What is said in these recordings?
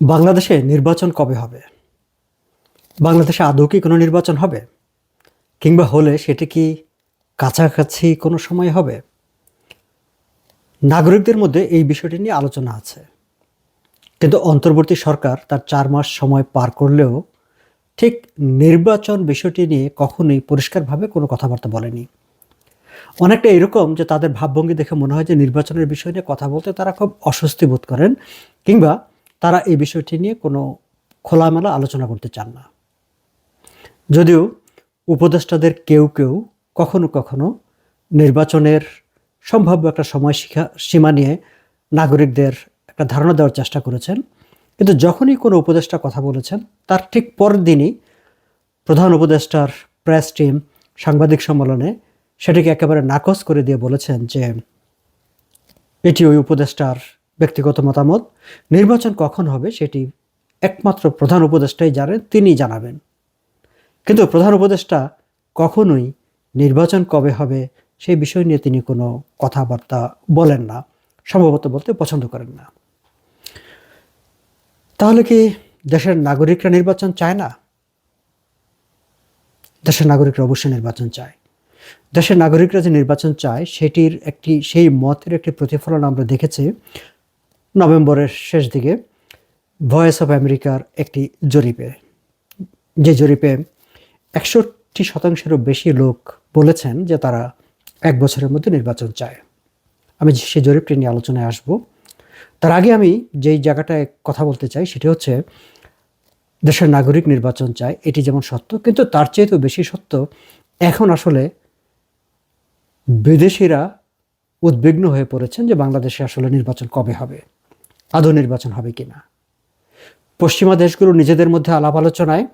বাংলাদেশে নির্বাচন কবে হবে? বাংলাদেশে আদৌ কি কোনো নির্বাচন হবে? কিংবা হলে সেটি কি কাছাকাছি কোনো সময় হবে? নাগরিকদের মধ্যে এই বিষয়টি নিয়ে আলোচনা আছে। কিন্তু অন্তর্বর্তী সরকার তার চার মাস সময় পার করলেও ঠিক নির্বাচন বিষয়টি নিয়ে কখনোই পরিষ্কারভাবে কোনো কথাবার্তা বলেনি। অনেকটা এরকম যে তাদের ভাবভঙ্গি দেখে মনে হয় যে নির্বাচনের বিষয় নিয়ে কথা বলতে তারা খুব অস্বস্তি বোধ করেন কিংবা তারা এই বিষয়টি নিয়ে কোনো খোলামেলা আলোচনা করতে চান না। যদিও উপদেষ্টাদের কেউ কেউ কখনো কখনো নির্বাচনের সম্ভাব্য একটা সময় সীমা নিয়ে নাগরিকদের একটা ধারণা দেওয়ার চেষ্টা করেছেন। কিন্তু যখনই কোনো উপদেষ্টা কথা বলেছেন, তার ঠিক পরের দিনই প্রধান উপদেষ্টার প্রেস টিম সাংবাদিক সম্মেলনে সেটিকে একেবারে নাকচ করে দিয়ে বলেছেন যে, এটি ওই উপদেষ্টার ব্যক্তিগত মতামত, নির্বাচন কখন হবে সেটি একমাত্র প্রধান উপদেষ্টাই জানেন তিনি জানাবেন। কিন্তু প্রধান উপদেষ্টা কখনোই নির্বাচন কবে হবে সেই বিষয় নিয়ে তিনি কোনো কথাবার্তা বলেন না, সম্ভবত বলতে পছন্দ করেন না। তাহলে কি দেশের নাগরিকরা নির্বাচন চায় না? দেশের নাগরিকরা অবশ্যই নির্বাচন চায়। দেশের নাগরিকরা যে নির্বাচন চায়, সেটির একটি, সেই মতের একটি প্রতিফলন আমরা দেখেছি নভেম্বরের শেষ দিকে ভয়েস অফ আমেরিকার একটি জরিপে, যে জরিপে একষট্টি শতাংশেরও বেশি লোক বলেছেন যে তারা এক বছরের মধ্যে নির্বাচন চায়। আমি সেই জরিপটি নিয়ে আলোচনায় আসব, তার আগে আমি যেই জায়গাটায় কথা বলতে চাই সেটি হচ্ছে, দেশের নাগরিক নির্বাচন চায়, এটি যেমন সত্য, কিন্তু তার চেয়েতেও বেশি সত্য, এখন আসলে বিদেশিরা উদ্বিগ্ন হয়ে পড়েছেন যে বাংলাদেশে আসলে নির্বাচন কবে হবে। আদৌ নির্বাচন হবে কি না পশ্চিমা দেশগুলো নিজেদের মধ্যে আলাপ আলোচনায়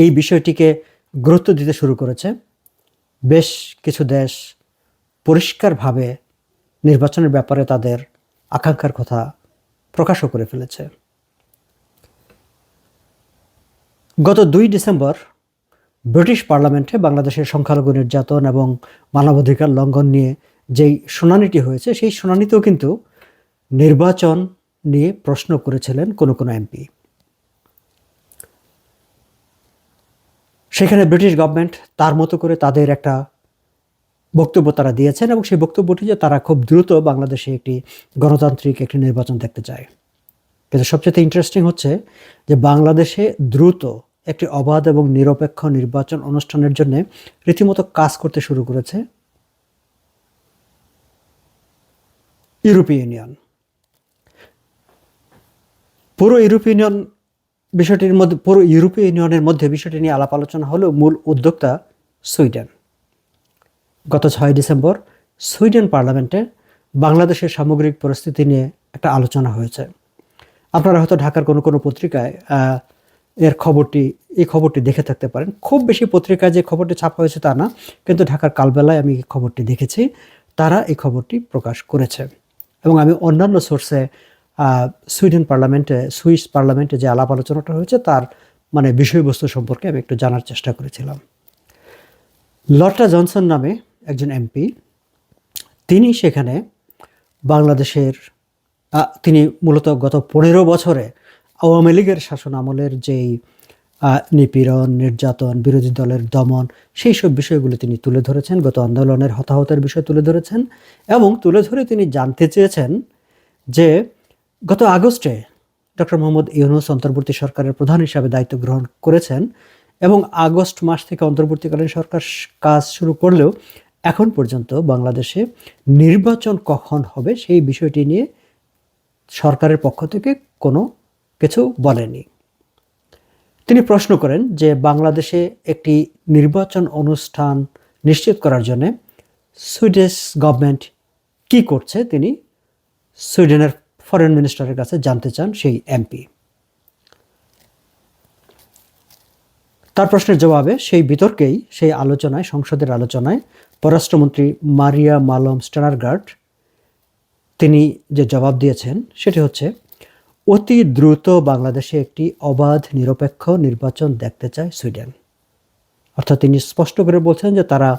এই বিষয়টিকে গুরুত্ব দিতে শুরু করেছে। বেশ কিছু দেশ পরিষ্কারভাবে নির্বাচনের ব্যাপারে তাদের আকাঙ্ক্ষার কথা প্রকাশও করে ফেলেছে। গত দুই ডিসেম্বর ব্রিটিশ পার্লামেন্টে বাংলাদেশের সংখ্যালঘু নির্যাতন এবং মানবাধিকার লঙ্ঘন নিয়ে যেই শুনানিটি হয়েছে, সেই শুনানিতেও কিন্তু নির্বাচন নিয়ে প্রশ্ন করেছিলেন কোনো কোনো এমপি। সেখানে ব্রিটিশ গভর্নমেন্ট তার মতো করে তাদের একটা বক্তব্য তারা দিয়েছেন এবং সেই বক্তব্যটি যে তারা খুব দ্রুত বাংলাদেশে একটি গণতান্ত্রিক একটি নির্বাচন দেখতে চায়। কিন্তু সবচেয়ে ইন্টারেস্টিং হচ্ছে যে বাংলাদেশে দ্রুত একটি অবাধ এবং নিরপেক্ষ নির্বাচন অনুষ্ঠানের জন্য রীতিমতো কাজ করতে শুরু করেছে ইউরোপীয় ইউনিয়ন। পুরো ইউরোপীয় ইউনিয়ন বিষয়টির মধ্যে, পুরো ইউরোপীয় ইউনিয়নের মধ্যে বিষয়টি নিয়ে আলাপ আলোচনা হলেও মূল উদ্যোক্তা সুইডেন। গত ছয় ডিসেম্বর সুইডেন পার্লামেন্টে বাংলাদেশের সামগ্রিক পরিস্থিতি নিয়ে একটা আলোচনা হয়েছে। আপনারা হয়তো ঢাকার কোনো কোনো পত্রিকায় এর খবরটি, এই খবরটি দেখে থাকতে পারেন। খুব বেশি পত্রিকায় যে খবরটি ছাপা হয়েছে তা না, কিন্তু ঢাকার কালবেলায় আমি এই খবরটি দেখেছি, তারা এই খবরটি প্রকাশ করেছে। এবং আমি অন্যান্য সোর্সে সুইডেন পার্লামেন্টে, সুইস পার্লামেন্টে যে আলাপ আলোচনাটা হয়েছে, তার মানে বিষয়বস্তু সম্পর্কে আমি একটু জানার চেষ্টা করেছিলাম। লটা জনসন নামে একজন এমপি, তিনি সেখানে বাংলাদেশের তিনি মূলত গত পনেরো বছরে আওয়ামী লীগের শাসন আমলের যেই নিপীড়ন, নির্যাতন, বিরোধী দলের দমন, সেই সব বিষয়গুলো তিনি তুলে ধরেছেন, গত আন্দোলনের হতাহতের বিষয় তুলে ধরেছেন এবং তুলে ধরে তিনি জানতে চেয়েছেন যে গত আগস্টে ডক্টর মোহাম্মদ ইউনুস অন্তর্বর্তী সরকারের প্রধান হিসাবে দায়িত্ব গ্রহণ করেছেন এবং আগস্ট মাস থেকে অন্তর্বর্তীকালীন সরকার কাজ শুরু করলেও এখন পর্যন্ত বাংলাদেশে নির্বাচন কখন হবে সেই বিষয়টি নিয়ে সরকারের পক্ষ থেকে কোনো কিছু বলেনি। তিনি প্রশ্ন করেন যে বাংলাদেশে একটি নির্বাচন অনুষ্ঠান নিশ্চিত করার জন্য সুইডিশ গভর্নমেন্ট কি করছে? তিনি সুইডেনের ফরেন মিনিস্টারের কাছে জানতে চান সেই এমপি। তার প্রশ্নের জবাবে সেই বিতর্কেই সেই আলোচনায়, সংসদের আলোচনায় পররাষ্ট্রমন্ত্রী মারিয়া মালম স্টানারগার্ড তিনি যে জবাব দিয়েছেন সেটি হচ্ছে, অতি দ্রুত বাংলাদেশে একটি অবাধ নিরপেক্ষ নির্বাচন দেখতে চায় সুইডেন। অর্থাৎ তিনি স্পষ্ট করে বলছেন যে তারা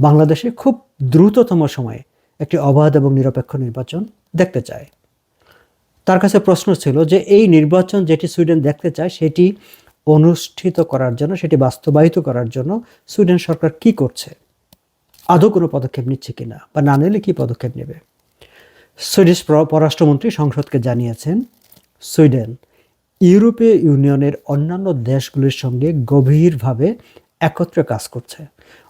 বাংলাদেশে খুব দ্রুততম সময়ে একটি অবাধ এবং নিরপেক্ষ নির্বাচন দেখতে চায়। তার কাছে প্রশ্ন ছিল যে এই নির্বাচন যেটি সুইডেন দেখতে চায়, সেটি অনুষ্ঠিত করার জন্য, সেটি বাস্তবায়িত করার জন্য সুইডেন সরকার কি করছে? আদৌ কোনো পদক্ষেপ নিচ্ছে কিনা বা না নিলে কী পদক্ষেপ নেবে? সুইডিশ পররাষ্ট্রমন্ত্রী সংসদকে জানিয়েছেন, সুইডেন ইউরোপীয় ইউনিয়নের অন্যান্য দেশগুলির সঙ্গে গভীরভাবে একত্রে কাজ করছে।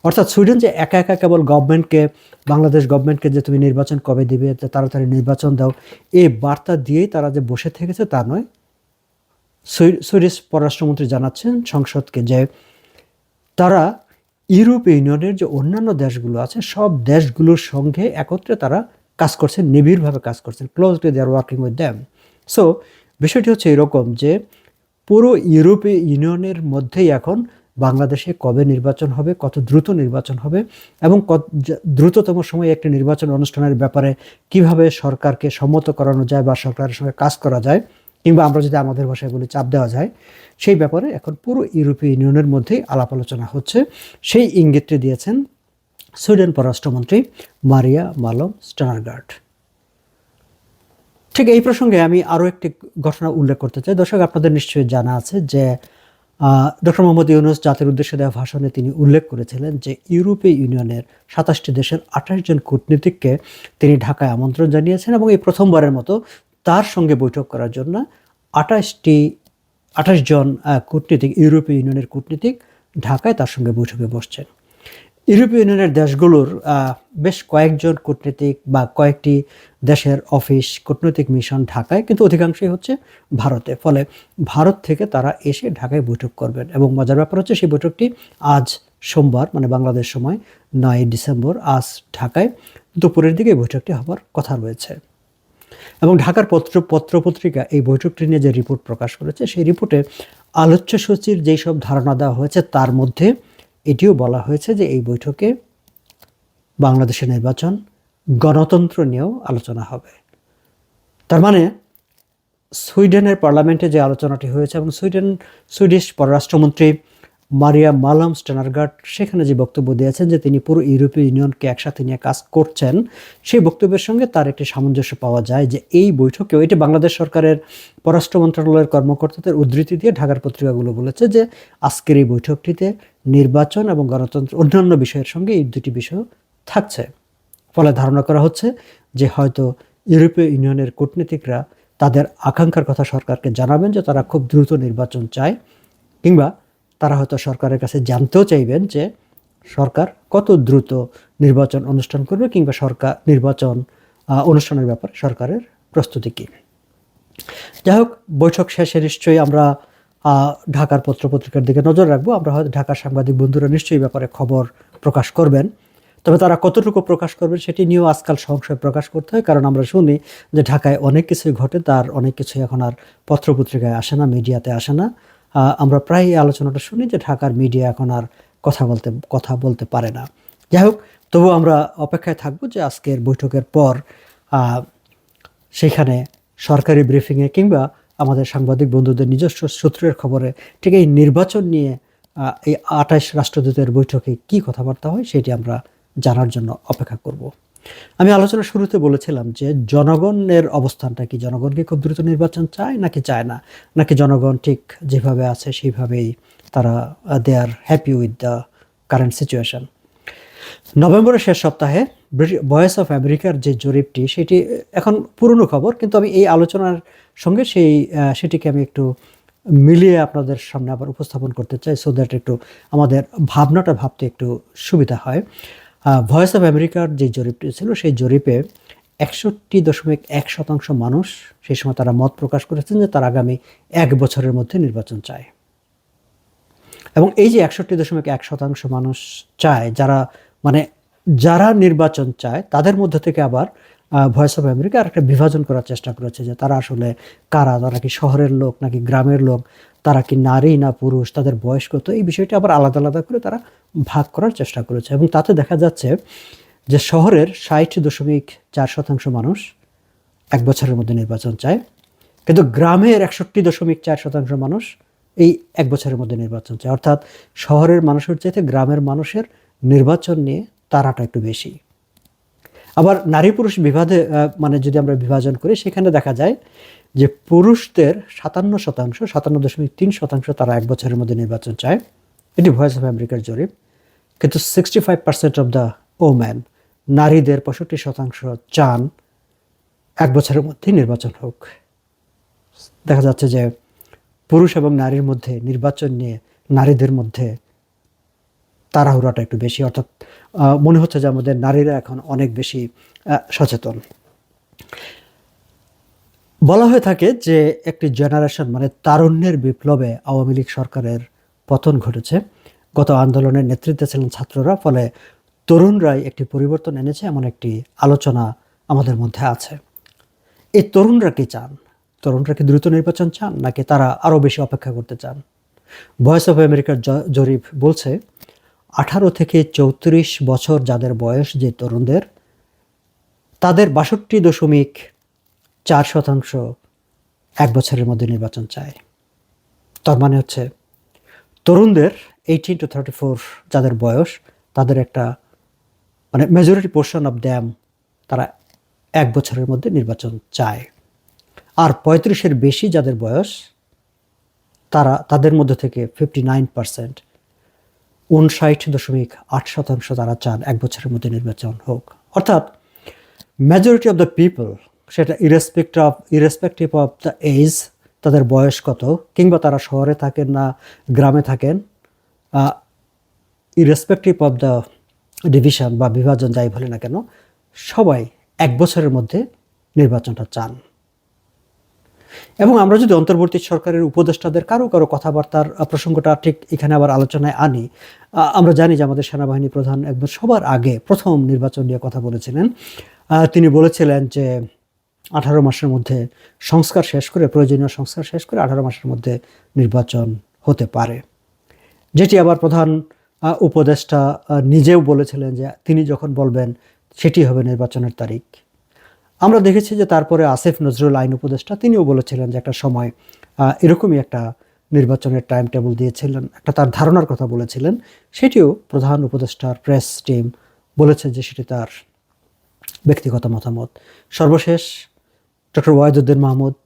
অর্থাৎ সুইডেন যে একা একা কেবল গভর্নমেন্টকে, বাংলাদেশ গভর্নমেন্টকে যে তুমি নির্বাচন কবে দিবে তাড়াতাড়ি নির্বাচন দাও, এই বার্তা দিয়েই তারা যে বসে থেকেছে তা নয়। সুই- সুইডিশ পররাষ্ট্রমন্ত্রী জানাচ্ছেন সংসদকে যে তারা ইউরোপীয় ইউনিয়নের যে অন্যান্য দেশগুলো আছে, সব দেশগুলোর সঙ্গে একত্রে তারা কাজ করছেন নিবিড়ভাবে কাজ করছেন closely they are working with them so বিষয়টি হচ্ছে এরকম যে পুরো ইউরোপীয় ইউনিয়নের মধ্যেই এখন বাংলাদেশে কবে নির্বাচন হবে, কত দ্রুত নির্বাচন হবে এবং কত দ্রুততম সময়ে একটি নির্বাচন অনুষ্ঠানের ব্যাপারে কীভাবে সরকারকে সম্মত করানো যায় বা সরকারের সঙ্গে কাজ করা যায় কিংবা আমরা যদি আমাদের ভাষায় বলি চাপ দেওয়া যায়, সেই ব্যাপারে এখন পুরো ইউরোপীয় ইউনিয়নের মধ্যেই আলাপ আলোচনা হচ্ছে। সেই ইঙ্গিতটি দিয়েছেন সুইডেন পররাষ্ট্রমন্ত্রী মারিয়া মালম স্টানারগার্ড। ঠিক এই প্রসঙ্গে আমি আরও একটি ঘটনা উল্লেখ করতে চাই। দর্শক, আপনাদের নিশ্চয়ই জানা আছে যে ডক্টর মোহাম্মদ ইউনুস জাতির উদ্দেশ্যে দেওয়া ভাষণে তিনি উল্লেখ করেছিলেন যে ইউরোপীয় ইউনিয়নের সাতাশটি দেশের আঠাশ জন কূটনীতিককে তিনি ঢাকায় আমন্ত্রণ জানিয়েছেন এবং এই প্রথমবারের মতো তার সঙ্গে বৈঠক করার জন্য আঠাশটি, আঠাশ জন কূটনীতিক, ইউরোপীয় ইউনিয়নের কূটনীতিক ঢাকায় তার সঙ্গে বৈঠকে বসছেন। ইউরোপীয় ইউনিয়নের দেশগুলোর বেশ কয়েকজন কূটনীতিক বা কয়েকটি দেশের অফিস, কূটনৈতিক মিশন ঢাকায়, কিন্তু অধিকাংশই হচ্ছে ভারতে। ফলে ভারত থেকে তারা এসে ঢাকায় বৈঠক করবেন এবং মজার ব্যাপার হচ্ছে সেই বৈঠকটি আজ সোমবার মানে বাংলাদেশ সময় নয় ডিসেম্বর, আজ ঢাকায় দুপুরের দিকে বৈঠকটি হবার কথা রয়েছে। এবং ঢাকার পত্র, পত্রপত্রিকা এই বৈঠকটি নিয়ে যে রিপোর্ট প্রকাশ করেছে, সেই রিপোর্টে আলোচ্য সূচির যেই সব ধারণা দেওয়া হয়েছে, তার মধ্যে এটিও বলা হয়েছে যে এই বৈঠকে বাংলাদেশের নির্বাচন গণতন্ত্র নিয়েও আলোচনা হবে। তার মানে সুইডেনের পার্লামেন্টে যে আলোচনাটি হয়েছে এবং সুইডেন, সুইডিশ পররাষ্ট্রমন্ত্রী মারিয়া মালাম স্টেনারগার্ড সেখানে যে বক্তব্য দিয়েছেন যে তিনি পুরো ইউরোপীয় ইউনিয়নকে একসাথে নিয়ে কাজ করছেন, সেই বক্তব্যের সঙ্গে তার একটি সামঞ্জস্য পাওয়া যায় যে এই বৈঠকেও এটি বাংলাদেশ সরকারের পররাষ্ট্র মন্ত্রণালয়ের কর্মকর্তাদের উদ্ধৃতি দিয়ে ঢাকার পত্রিকাগুলো বলেছে যে আজকের এই বৈঠকটিতে নির্বাচন এবং গণতন্ত্র অন্যান্য বিষয়ের সঙ্গে এই দুটি বিষয় থাকছে। ফলে ধারণা করা হচ্ছে যে হয়তো ইউরোপীয় ইউনিয়নের কূটনীতিকরা তাদের আকাঙ্ক্ষার কথা সরকারকে জানাবেন যে তারা খুব দ্রুত নির্বাচন চায় কিংবা তারা হয়তো সরকারের কাছে জানতেও চাইবেন যে সরকার কত দ্রুত নির্বাচন অনুষ্ঠান করবে কিংবা সরকার নির্বাচন অনুষ্ঠানের ব্যাপারে সরকারের প্রস্তুতি কী। যাই হোক, বৈঠক শেষে নিশ্চয়ই আমরা ঢাকার পত্রপত্রিকার দিকে নজর রাখব। আমরা হয়তো ঢাকার সাংবাদিক বন্ধুরা নিশ্চয়ই ব্যাপারে খবর প্রকাশ করবেন। তবে তারা কতটুকু প্রকাশ করবেন সেটি নিয়েও আজকাল সংশয় প্রকাশ করতে হয়, কারণ আমরা শুনি যে ঢাকায় অনেক কিছুই ঘটে, তার অনেক কিছুই এখন আর পত্রপত্রিকায় আসে না, মিডিয়াতে আসে না। আমরা প্রায় আলোচনাটা শুনি যে ঢাকার মিডিয়া এখন আর কথা বলতে কথা বলতে পারে না। যাই হোক তবু আমরা অপেক্ষায় থাকব যে আজকের বৈঠকের পর সেখানে সরকারি ব্রিফিংয়ে কিংবা আমাদের সাংবাদিক বন্ধুদের নিজস্ব সূত্রের খবরে ঠিক এই নির্বাচন নিয়ে এই আঠাশ রাষ্ট্রদূতের বৈঠকে কি কথাবার্তা হয় সেটি আমরা জানার জন্য অপেক্ষা করব। আমি আলোচনা শুরুতে বলেছিলাম যে জনগণের অবস্থানটা কি? জনগণ কি খুব দ্রুত নির্বাচন চায় নাকি চায় না? নাকি জনগণ ঠিক যেভাবে আছে, সেইভাবেই তারা they are happy with the current situation নভেম্বরের শেষ সপ্তাহে ভয়েস অফ আমেরিকার যে জরিপটি, সেটি এখন পুরনো খবর, কিন্তু আমি এই আলোচনার সঙ্গে সেই সেটিকে আমি একটু মিলিয়ে আপনাদের সামনে আবার উপস্থাপন করতে চাই সো দ্যাট একটু আমাদের ভাবনাটা, ভাবতে একটু সুবিধা হয়। ভয়েস অফ আমেরিকার যে জরিপটি ছিল, সেই জরিপে একষট্টি দশমিক এক শতাংশ মানুষ সেই সময় তারা মত প্রকাশ করেছেন যে তারা আগামী এক বছরের মধ্যে নির্বাচন চায়। এবং এই যে একষট্টি দশমিক এক শতাংশ মানুষ চায়, যারা মানে যারা নির্বাচন চায়, তাদের মধ্যে থেকে আবার ভয়েস অফ আমেরিকা আর একটা বিভাজন করার চেষ্টা করেছে যে তারা আসলে কারা? তারা কি শহরের লোক নাকি গ্রামের লোক? তারা কি নারী না পুরুষ? তাদের বয়স কত? এই বিষয়টি আবার আলাদা আলাদা করে তারা ভাগ করার চেষ্টা করেছে এবং তাতে দেখা যাচ্ছে যে শহরের ষাট দশমিক চার শতাংশ মানুষ এক বছরের মধ্যে নির্বাচন চায়, কিন্তু গ্রামের একষট্টি দশমিক চার শতাংশ মানুষ এই এক বছরের মধ্যে নির্বাচন চায়। অর্থাৎ শহরের মানুষের চাইতে গ্রামের মানুষের নির্বাচন নিয়ে তারাটা একটু বেশি। আবার নারী পুরুষ বিভাদে মানে যদি আমরা বিভাজন করি, সেখানে দেখা যায় যে পুরুষদের সাতান্ন শতাংশ, সাতান্ন দশমিক তিন শতাংশ তারা এক বছরের মধ্যে নির্বাচন চায়। এটি ভয়েস অফ আমেরিকার জরিপ। কিন্তু sixty five percent of the woman নারীদের পঁয়ষট্টি শতাংশ চান এক বছরের মধ্যে নির্বাচন হোক। দেখা যাচ্ছে যে পুরুষ এবং নারীর মধ্যে নির্বাচন নিয়ে নারীদের মধ্যে তাড়াহুড়াটা একটু বেশি, অর্থাৎ মনে হচ্ছে যে আমাদের নারীরা এখন অনেক বেশি সচেতন। বলা হয়ে থাকে যে একটি জেনারেশন মানে তারুণ্যের বিপ্লবে আওয়ামী লীগ সরকারের পতন ঘটেছে। গত আন্দোলনের নেতৃত্বে ছিলেন ছাত্ররা, ফলে তরুণরাই একটি পরিবর্তন এনেছে এমন একটি আলোচনা আমাদের মধ্যে আছে। এই তরুণরা কি চান? তরুণরা কি দ্রুত নির্বাচন চান, নাকি তারা আরও বেশি অপেক্ষা করতে চান? ভয়েস অফ আমেরিকার জ- জরিপ বলছে আঠারো থেকে চৌত্রিশ বছর যাদের বয়স যে তরুণদের, তাদের বাষট্টি দশমিক চার শতাংশ এক বছরের মধ্যে নির্বাচন চায়। তার মানে হচ্ছে তরুণদের এইটিন টু থার্টি ফোর যাদের বয়স, তাদের একটা মানে মেজরিটি পোর্শন অফ দ্যাম তারা এক বছরের মধ্যে নির্বাচন চায়। আর পঁয়ত্রিশের বেশি যাদের বয়স, তারা তাদের মধ্যে থেকে ফিফটি নাইন পার্সেন্ট উনষাট দশমিক আট শতাংশ তারা চান এক বছরের মধ্যে নির্বাচন হোক। অর্থাৎ মেজরিটি অফ দ্য পিপল সেটা irrespect of irrespective of the age তাদের বয়স কত, কিংবা তারা শহরে থাকেন না, গ্রামে থাকেন ইরেসপেক্টিভ অফ দ্য ডিভিশন বা বিভাজন যাই বলে না কেন, সবাই এক বছরের মধ্যে নির্বাচনটা চান। এবং আমরা যদি অন্তর্বর্তী সরকারের উপদেষ্টাদের কারও কারও কথাবার্তার প্রসঙ্গটা ঠিক এখানে আবার আলোচনায় আনি আমরা জানি যে আমাদের সেনাবাহিনী প্রধান একবার সবার আগে প্রথম নির্বাচন নিয়ে কথা বলেছিলেন। তিনি বলেছিলেন যে আঠারো মাসের মধ্যে সংস্কার শেষ করে, প্রয়োজনীয় সংস্কার শেষ করে আঠারো মাসের মধ্যে নির্বাচন হতে পারে। যেটি আবার প্রধান উপদেষ্টা নিজেও বলেছিলেন যে তিনি যখন বলবেন সেটি হবে নির্বাচনের তারিখ। আমরা দেখেছি যে তারপরে আসিফ নজরুল আইন উপদেষ্টা, তিনিও বলেছিলেন যে একটা সময় এরকমই একটা নির্বাচনের টাইম টেবিল দিয়েছিলেন, একটা তার ধারণার কথা বলেছিলেন। সেটিও প্রধান উপদেষ্টার প্রেস টিম বলেছে যে সেটি তার ব্যক্তিগত মতামত। সর্বশেষ ডক্টর ওয়াহিদুদ্দিন মাহমুদ,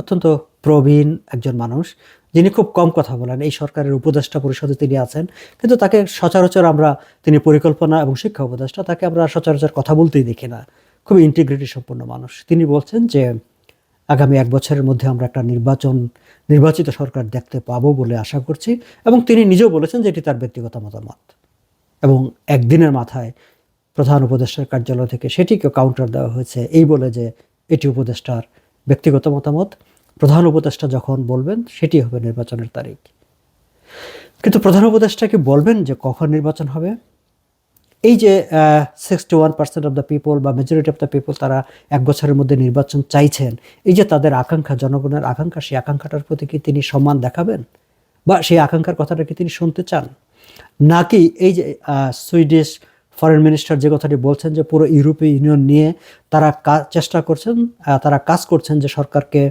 অত্যন্ত প্রবীণ একজন মানুষ, যিনি খুব কম কথা বলেন। এই সরকারের উপদেষ্টা পরিষদে তিনি আছেন, কিন্তু তাকে সচরাচর আমরা, তিনি পরিকল্পনা এবং শিক্ষা উপদেষ্টা, তাকে আমরা সচরাচর কথা বলতেই দেখি না। খুব ইন্টিগ্রিটি সম্পন্ন মানুষ। তিনি বলছেন যে, আগামী এক বছরের মধ্যে আমরা একটা নির্বাচন, নির্বাচিত সরকার দেখতে পাবো বলে আশা করছি এবং তিনি নিজেও বলেছেন যে এটি তার ব্যক্তিগত মতামত। এবং একদিনের মাথায় প্রধান উপদেষ্টার কার্যালয় থেকে সেটিকে কাউন্টার দেওয়া হয়েছে। এই বলে যে, এটি উপদেষ্টার ব্যক্তিগত মতামত। প্রধান উপদেষ্টা যখন বলবেন, সেটি হবে নির্বাচনের তারিখ। কিন্তু প্রধান উপদেষ্টা কি বলবেন যে কখন নির্বাচন হবে? এই যে sixty one percent of the people বা মেজরিটি অফ দ্য পিপল তারা এক বছরের মধ্যে নির্বাচন চাইছেন, এই যে তাদের আকাঙ্ক্ষা, জনগণের আকাঙ্ক্ষা, সেই আকাঙ্ক্ষাটার প্রতি কি তিনি সম্মান দেখাবেন? বা সেই আকাঙ্ক্ষার কথাটা কি তিনি শুনতে চান? নাকি এই যে সুইডিশ ফরেন মিনিস্টার যে কথাটি বলছেন যে পুরো ইউরোপীয় ইউনিয়ন নিয়ে তারা চেষ্টা করছেন তারা কাজ করছেন যে সরকারকে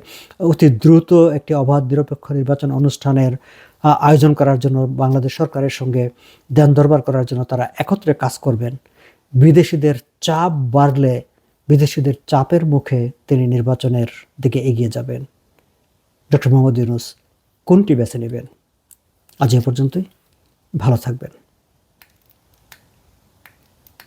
অতি দ্রুত একটি অবাধ নিরপেক্ষ নির্বাচন অনুষ্ঠানের আয়োজন করার জন্য বাংলাদেশ সরকারের সঙ্গে দেন দরবার করার জন্য তারা একত্রে কাজ করবেন। বিদেশিদের চাপ বাড়লে বিদেশিদের চাপের মুখে তিনি নির্বাচনের দিকে এগিয়ে যাবেন। ডক্টর মোহাম্মদ ইউনুস কোনটি বেছে নেবেন? আজ এ পর্যন্তই। ভালো থাকবেন।